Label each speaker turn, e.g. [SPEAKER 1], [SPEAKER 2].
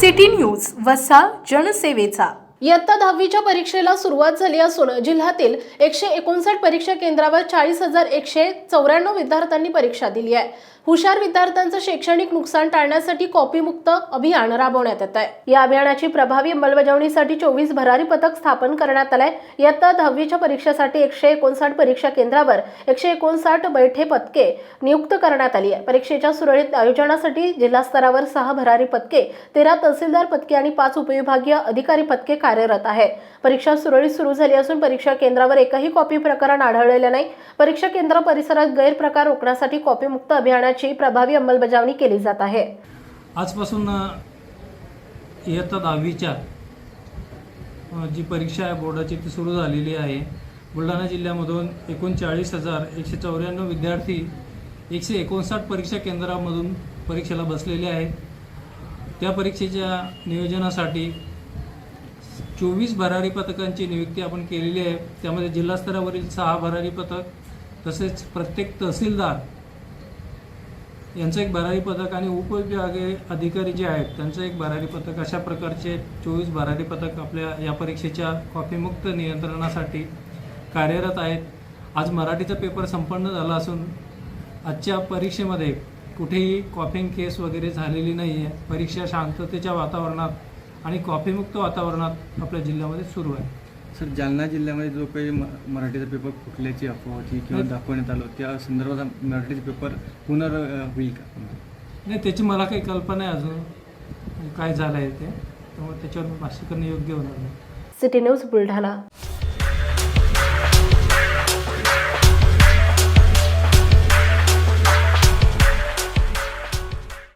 [SPEAKER 1] City news वसा जनसेवेचा.
[SPEAKER 2] इयत्ता दहावीच्या परीक्षेला सुरुवात झाली असून जिल्ह्यातील एकशे एकोणसाठ परीक्षा केंद्रावर चाळीस हजार एकशे चौऱ्याण्णव विद्यार्थ्यांनी परीक्षा दिली आहे. हुशार विद्यार्थ्यांचं शैक्षणिक नुकसान टाळण्यासाठी कॉपीमुक्त अभियान राबवण्यात येत आहे या अभियानाची प्रभावी अंमलबजावणीसाठी चोवीस भरारी पथक स्थापन करण्यात आलंय. इयत्ता दहावीच्या परीक्षेसाठी एकशे एकोणसाठ परीक्षा केंद्रावर एकशे एकोणसाठ बैठे पथके नियुक्त करण्यात आली आहे. परीक्षेच्या सुरळीत आयोजनासाठी जिल्हा स्तरावर सहा भरारी पथके तेरा तहसीलदार पथके आणि पाच उपविभागीय अधिकारी पथके कार्यरत आहे. परीक्षा सुरळीत सुरू झाली असून परीक्षा केंद्रावर एकही कॉपी प्रकरण आढळलेलं नाही. परीक्षा केंद्र परिसरात गैरप्रकार रोखण्यासाठी कॉपीमुक्त अभियानाची प्रभावी अंमलबजावणी केली जात आहे.
[SPEAKER 3] आजपासून इयत्ता दहावीच्या जी परीक्षा आहे बोर्डाची ती सुरू झालेली आहे. बुलढाणा जिल्ह्यामधून एकोणचाळीस हजार एकशे चौऱ्याण्णव विद्यार्थी एकशे एकोणसाठ परीक्षा केंद्रामधून परीक्षेला बसलेले आहेत. त्या परीक्षेच्या नियोजनासाठी चोवीस भरारी पथकांची नियुक्ती आपण केलेली आहे. त्यामध्ये जिल्हास्तरावरील सहा भरारी पथक तसेच प्रत्येक तहसीलदार यांचं एक भरारी पथक आणि उपविभागीय अधिकारी जे आहेत त्यांचं एक भरारी पथक अशा प्रकारचे चोवीस भरारी पथक आपल्या या परीक्षेच्या कॉफीमुक्त नियंत्रणासाठी कार्यरत आहेत. आज मराठीचा पेपर संपन्न झाला असून आजच्या परीक्षेमध्ये कुठेही कॉफिंग केस वगैरे झालेली नाही आहे परीक्षा शांततेच्या वातावरणात आणि कॉफीमुक्त वातावरणात आपल्या जिल्ह्यामध्ये सुरू आहे.
[SPEAKER 4] सर जालना जिल्ह्यामध्ये जो काही म- मराठीचा पेपर फुटल्याची अफवा होती किंवा दाखवण्यात आलं त्या संदर्भात मराठीचा पेपर पुनर होईल का?
[SPEAKER 3] नाही त्याची मला काही कल्पना आहे अजून. काय झालं आहे ते. त्यामुळे त्याच्यावर भाष्य करणं योग्य होणार नाही.
[SPEAKER 2] City news Buldhana.